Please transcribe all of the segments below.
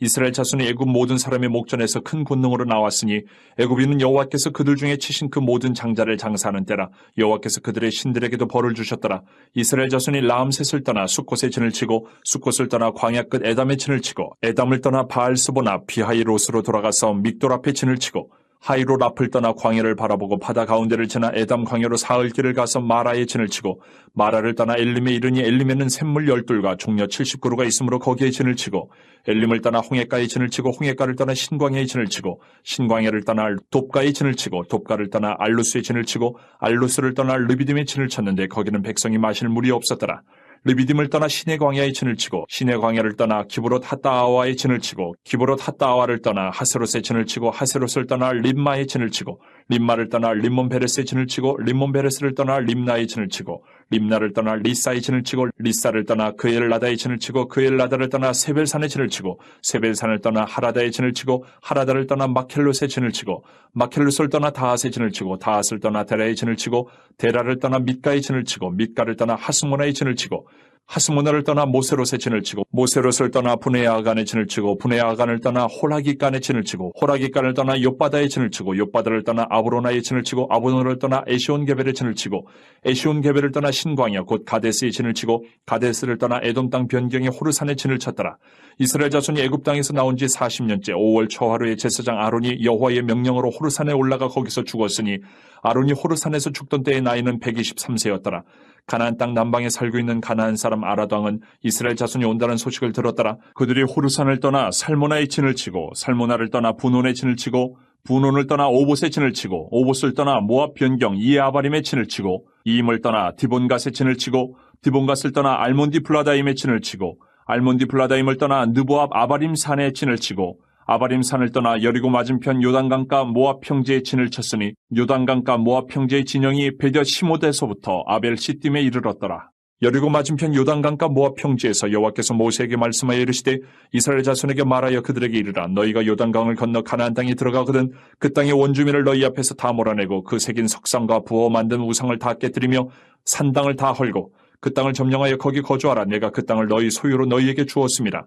이스라엘 자손이 애굽 모든 사람의 목전에서 큰 권능으로 나왔으니 애굽인은 여호와께서 그들 중에 치신 그 모든 장자를 장사하는 때라 여호와께서 그들의 신들에게도 벌을 주셨더라. 이스라엘 자손이 라암셋을 떠나 숫곳에 진을 치고 숫곳을 떠나 광야 끝 에담에 진을 치고 에담을 떠나 바알스보나 비하이롯으로 돌아가서 믹돌 앞에 진을 치고 하이로 라플 떠나 광야를 바라보고 바다 가운데를 지나 에담 광야로 사흘 길을 가서 마라에 진을 치고 마라를 떠나 엘림에 이르니 엘림에는 샘물 열둘과 종려 70그루가 있으므로 거기에 진을 치고 엘림을 떠나 홍해가에 진을 치고 홍해가를 떠나 신광야에 진을 치고 신광야를 떠나 돕가에 진을 치고 돕가를 떠나 알루스에 진을 치고 알루스를 떠나 르비딤에 진을 쳤는데 거기는 백성이 마실 물이 없었더라. 르비딤을 떠나 신의 광야에 진을 치고 신의 광야를 떠나 기브롯 핫다아와에 진을 치고 기브롯 핫다아와를 떠나 하세롯에 진을 치고 하세롯을 떠나 림마에 진을 치고 림마를 떠나 림몬 베레스에 진을 치고 림몬 베레스를 떠나 림나에 진을 치고 림나를 떠나 리사에 진을 치고 리사를 떠나 그엘라다에 진을 치고 그엘라다를 떠나 세벨산에 진을 치고 세벨산을 떠나 하라다에 진을 치고 하라다를 떠나 마켈롯에 진을 치고 마켈롯을 떠나 다핫에 진을 치고 다핫을 떠나 데라에 진을 치고 데라를 떠나 밑가에 진을 치고 밑가를 떠나 하스모나에 진을 치고 하스모나를 떠나 모세롯에 진을 치고 모세롯을 떠나 분해아간에 진을 치고 분해아간을 떠나 호라기간에 진을 치고 호라기간을 떠나 요바다에 진을 치고 요바다를 떠나 아브로나에 진을 치고 아브로나를 떠나 에시온게벨에 진을 치고 에시온게벨을 떠나 신광야 곧 가데스에 진을 치고 가데스를 떠나 에돔 땅 변경의 호르산에 진을 쳤더라. 이스라엘 자손이 애굽 땅에서 나온 지 40년째 5월 초하루에 제사장 아론이 여호와의 명령으로 호르산에 올라가 거기서 죽었으니 아론이 호르산에서 죽던 때의 나이는 123세였더라 가나안 땅 남방에 살고 있는 가나안 사람 아라당은 이스라엘 자손이 온다는 소식을 들었더라. 그들이 호르산을 떠나 살모나의 진을 치고 살모나를 떠나 분온의 진을 치고 분온을 떠나 오봇의 진을 치고 오봇을 떠나 모압 변경 이에아바림의 진을 치고 이임을 떠나 디본갓의 진을 치고 디본갓을 떠나 알몬디 플라다임의 진을 치고 알몬디 플라다임을 떠나 느보압 아바림 산의 진을 치고 아바림 산을 떠나 여리고 맞은편 요단강가 모압 평지에 진을 쳤으니 요단강가 모압 평지의 진영이 베뎌 시모데서부터 아벨 시딤에 이르렀더라. 여리고 맞은편 요단강가 모압 평지에서 여호와께서 모세에게 말씀하여 이르시되 이스라엘 자손에게 말하여 그들에게 이르라 너희가 요단강을 건너 가나안 땅에 들어가거든 그 땅의 원주민을 너희 앞에서 다 몰아내고 그 새긴 석상과 부어 만든 우상을 다 깨뜨리며 산당을 다 헐고 그 땅을 점령하여 거기 거주하라 내가 그 땅을 너희 소유로 너희에게 주었습니다.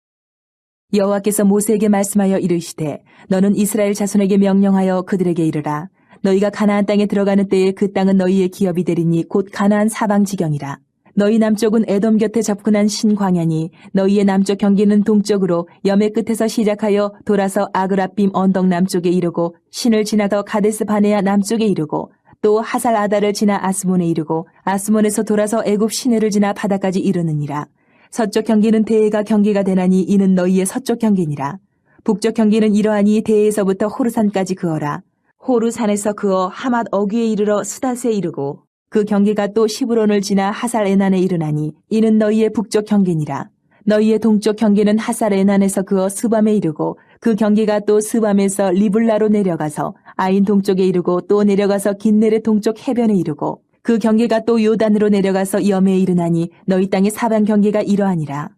여호와께서 모세에게 말씀하여 이르시되 너는 이스라엘 자손에게 명령하여 그들에게 이르라. 너희가 가나안 땅에 들어가는 때에 그 땅은 너희의 기업이 되리니 곧 가나안 사방 지경이라. 너희 남쪽은 에돔 곁에 접근한 신광야니 너희의 남쪽 경기는 동쪽으로 염해 끝에서 시작하여 돌아서 아그라빔 언덕 남쪽에 이르고 신을 지나더 가데스 바네아 남쪽에 이르고 또 하살 아다를 지나 아스몬에 이르고 아스몬에서 돌아서 애굽 시내를 지나 바다까지 이르느니라 서쪽 경기는 대해가 경계가 되나니 이는 너희의 서쪽 경계니라. 북쪽 경계는 이러하니 대해에서부터 호르산까지 그어라. 호르산에서 그어 하맛 어귀에 이르러 스닷에 이르고 그 경계가 또 시브론을 지나 하살 에난에 이르나니 이는 너희의 북쪽 경계니라. 너희의 동쪽 경계는 하살 에난에서 그어 스밤에 이르고 그 경계가 또 스밤에서 리블라로 내려가서 아인 동쪽에 이르고 또 내려가서 긴네레 동쪽 해변에 이르고 그 경계가 또 요단으로 내려가서 염해에 이르나니 너희 땅의 사방 경계가 이러하니라.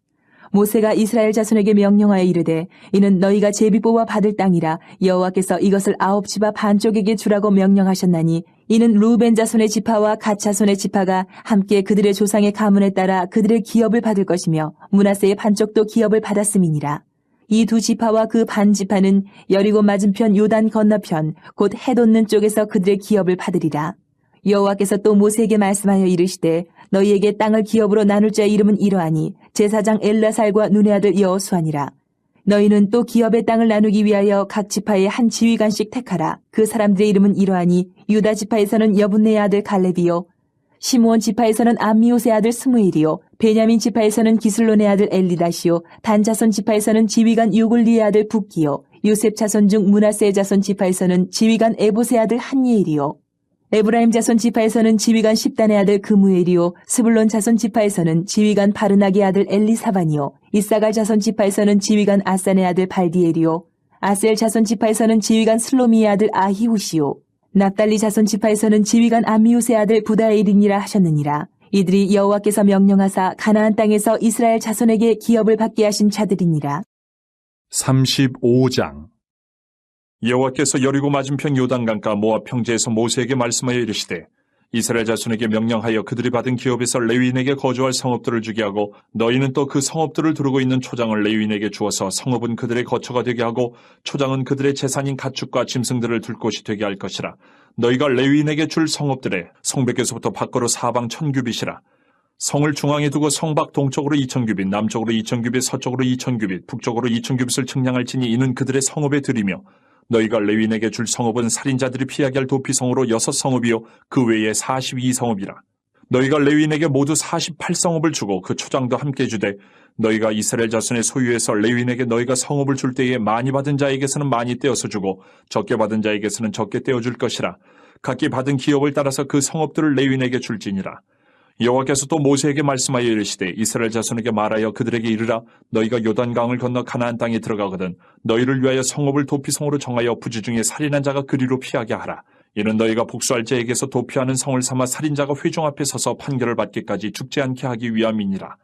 모세가 이스라엘 자손에게 명령하여 이르되 이는 너희가 제비 뽑아 받을 땅이라 여호와께서 이것을 아홉 지파 반쪽에게 주라고 명령하셨나니 이는 루벤 자손의 지파와 갓 자손의 지파가 함께 그들의 조상의 가문에 따라 그들의 기업을 받을 것이며 문하세의 반쪽도 기업을 받았음이니라. 이 두 지파와 그 반 지파는 여리고 맞은편 요단 건너편 곧 해돋는 쪽에서 그들의 기업을 받으리라. 여호와께서 또 모세에게 말씀하여 이르시되 너희에게 땅을 기업으로 나눌 자의 이름은 이러하니 제사장 엘라살과 눈의 아들 여호수아니라. 너희는 또 기업의 땅을 나누기 위하여 각 지파의 한 지휘관씩 택하라. 그 사람들의 이름은 이러하니 유다 지파에서는 여분네의 아들 갈렙이요 시므온 지파에서는 암미오세 아들 스무엘이요 베냐민 지파에서는 기슬론의 아들 엘리다시요 단 자손 지파에서는 지휘관 유골리의 아들 북기요 요셉 자손 중 문하세 자손 지파에서는 지휘관 에보세 아들 한예일이요 에브라임 자손 지파에서는 지휘관 십단의 아들 그무엘이요 스불론 자손 지파에서는 지휘관 바르나기 아들 엘리사반이요 이사갈 자손 지파에서는 지휘관 아산의 아들 발디엘이요 아셀 자손 지파에서는 지휘관 슬로미의 아들 아히우시요 납달리 자손 지파에서는 지휘관 암미우스의 아들 부다엘이니라 하셨느니라. 이들이 여호와께서 명령하사 가나안 땅에서 이스라엘 자손에게 기업을 받게 하신 자들이니라. 35장 여호와께서 여리고 맞은편 요단강가 모압 평지에서 모세에게 말씀하여 이르시되 이스라엘 자손에게 명령하여 그들이 받은 기업에서 레위인에게 거주할 성읍들을 주게 하고 너희는 또 그 성읍들을 두르고 있는 초장을 레위인에게 주어서 성읍은 그들의 거처가 되게 하고 초장은 그들의 재산인 가축과 짐승들을 둘 곳이 되게 할 것이라. 너희가 레위인에게 줄 성읍들에 성벽에서부터 밖으로 사방 천규빗이라. 성을 중앙에 두고 성밖 동쪽으로 2천규빗, 남쪽으로 2천규빗, 서쪽으로 2천규빗, 북쪽으로 2천규빗을 측량할지니 이는 그들의 성읍에 드리며 너희가 레윈에게 줄 성읍은 살인자들이 피하게 할 도피성으로 여섯 성읍이요 그 외에 42성읍이라. 너희가 레윈에게 모두 48성읍을 주고 그 초장도 함께 주되 너희가 이스라엘 자손의 소유에서 레윈에게 너희가 성읍을 줄 때에 많이 받은 자에게서는 많이 떼어서 주고 적게 받은 자에게서는 적게 떼어 줄 것이라. 각기 받은 기업을 따라서 그 성읍들을 레윈에게 줄지니라. 여호와께서 또 모세에게 말씀하여 이르시되 이스라엘 자손에게 말하여 그들에게 이르라. 너희가 요단강을 건너 가나안 땅에 들어가거든 너희를 위하여 성읍을 도피성으로 정하여 부지 중에 살인한 자가 그리로 피하게 하라. 이는 너희가 복수할 자에게서 도피하는 성을 삼아 살인자가 회중 앞에 서서 판결을 받기까지 죽지 않게 하기 위함이니라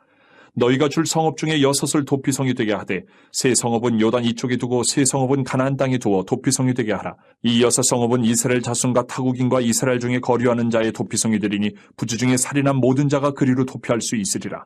너희가 줄 성읍 중에 여섯을 도피성이 되게 하되 세 성읍은 요단 이쪽에 두고 세 성읍은 가나안 땅에 두어 도피성이 되게 하라. 이 여섯 성읍은 이스라엘 자손과 타국인과 이스라엘 중에 거류하는 자의 도피성이 되리니 부주 중에 살인한 모든 자가 그리로 도피할 수 있으리라.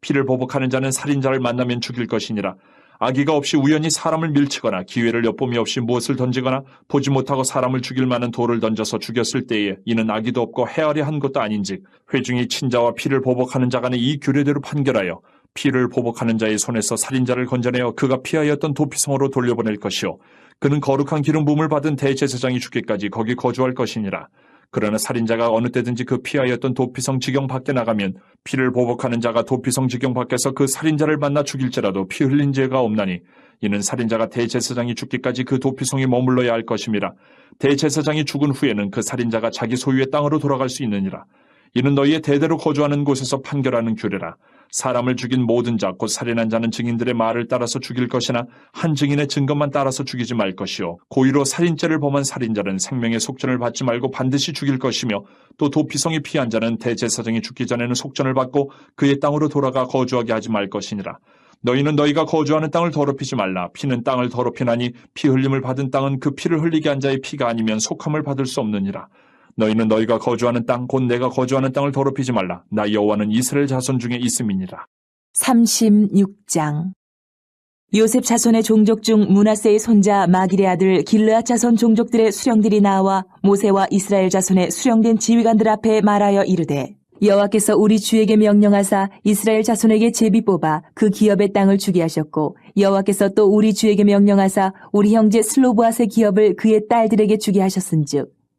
피를 보복하는 자는 살인자를 만나면 죽일 것이니라. 아기가 없이 우연히 사람을 밀치거나 기회를 엿봄이 없이 무엇을 던지거나 보지 못하고 사람을 죽일 만한 돌을 던져서 죽였을 때에 이는 아기도 없고 헤아려 한 것도 아닌즉 회중이 친자와 피를 보복하는 자 간에 이 규례대로 판결하여 피를 보복하는 자의 손에서 살인자를 건져내어 그가 피하였던 도피성으로 돌려보낼 것이요 그는 거룩한 기름 부음을 받은 대제사장이 죽기까지 거기 거주할 것이니라. 그러나 살인자가 어느 때든지 그 피하였던 도피성 지경 밖에 나가면 피를 보복하는 자가 도피성 지경 밖에서 그 살인자를 만나 죽일지라도 피 흘린 죄가 없나니 이는 살인자가 대제사장이 죽기까지 그 도피성에 머물러야 할 것임이라 대제사장이 죽은 후에는 그 살인자가 자기 소유의 땅으로 돌아갈 수 있느니라 이는 너희의 대대로 거주하는 곳에서 판결하는 규례라 사람을 죽인 모든 자, 곧 살인한 자는 증인들의 말을 따라서 죽일 것이나 한 증인의 증거만 따라서 죽이지 말 것이요. 고의로 살인죄를 범한 살인자는 생명의 속전을 받지 말고 반드시 죽일 것이며 또 도피성이 피한 자는 대제사장이 죽기 전에는 속전을 받고 그의 땅으로 돌아가 거주하게 하지 말 것이니라. 너희는 너희가 거주하는 땅을 더럽히지 말라. 피는 땅을 더럽히나니 피 흘림을 받은 땅은 그 피를 흘리게 한 자의 피가 아니면 속함을 받을 수 없느니라. 너희는 너희가 거주하는 땅, 곧 내가 거주하는 땅을 더럽히지 말라. 나 여호와는 이스라엘 자손 중에 있음이니라. 36장 요셉 자손의 종족 중 문하세의 손자 마길의 아들 길르앗 자손 종족들의 수령들이 나와 모세와 이스라엘 자손의 수령된 지휘관들 앞에 말하여 이르되 여호와께서 우리 주에게 명령하사 이스라엘 자손에게 제비 뽑아 그 기업의 땅을 주게 하셨고 여호와께서 또 우리 주에게 명령하사 우리 형제 슬로브앗의 기업을 그의 딸들에게 주게 하셨은즉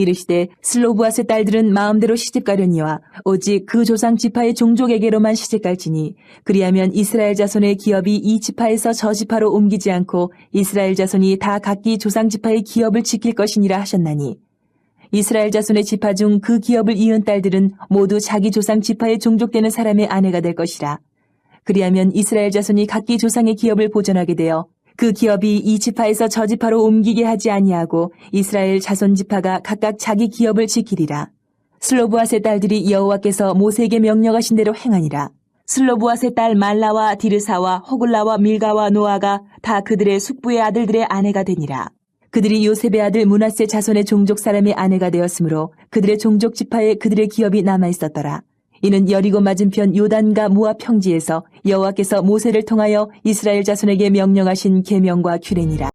이르시되 슬로브앗의 딸들은 마음대로 시집가려니와 오직 그 조상 지파의 종족에게로만 시집갈지니 그리하면 이스라엘 자손의 기업이 이 지파에서 저 지파로 옮기지 않고 이스라엘 자손이 다 각기 조상 지파의 기업을 지킬 것이니라 하셨나니 이스라엘 자손의 지파 중 그 기업을 이은 딸들은 모두 자기 조상 지파에 종족되는 사람의 아내가 될 것이라. 그리하면 이스라엘 자손이 각기 조상의 기업을 보존하게 되어 그 기업이 이 지파에서 저 지파로 옮기게 하지 아니하고 이스라엘 자손 지파가 각각 자기 기업을 지키리라. 슬로브앗의 딸들이 여호와께서 모세에게 명령하신 대로 행하니라. 슬로브앗의 딸 말라와 디르사와 호글라와 밀가와 노아가 다 그들의 숙부의 아들들의 아내가 되니라. 그들이 요셉의 아들 문하세 자손의 종족 사람의 아내가 되었으므로 그들의 종족 지파에 그들의 기업이 남아 있었더라. 이는 여리고 맞은편 요단과 모압 평지에서 여호와께서 모세를 통하여 이스라엘 자손에게 명령하신 계명과 규례니라.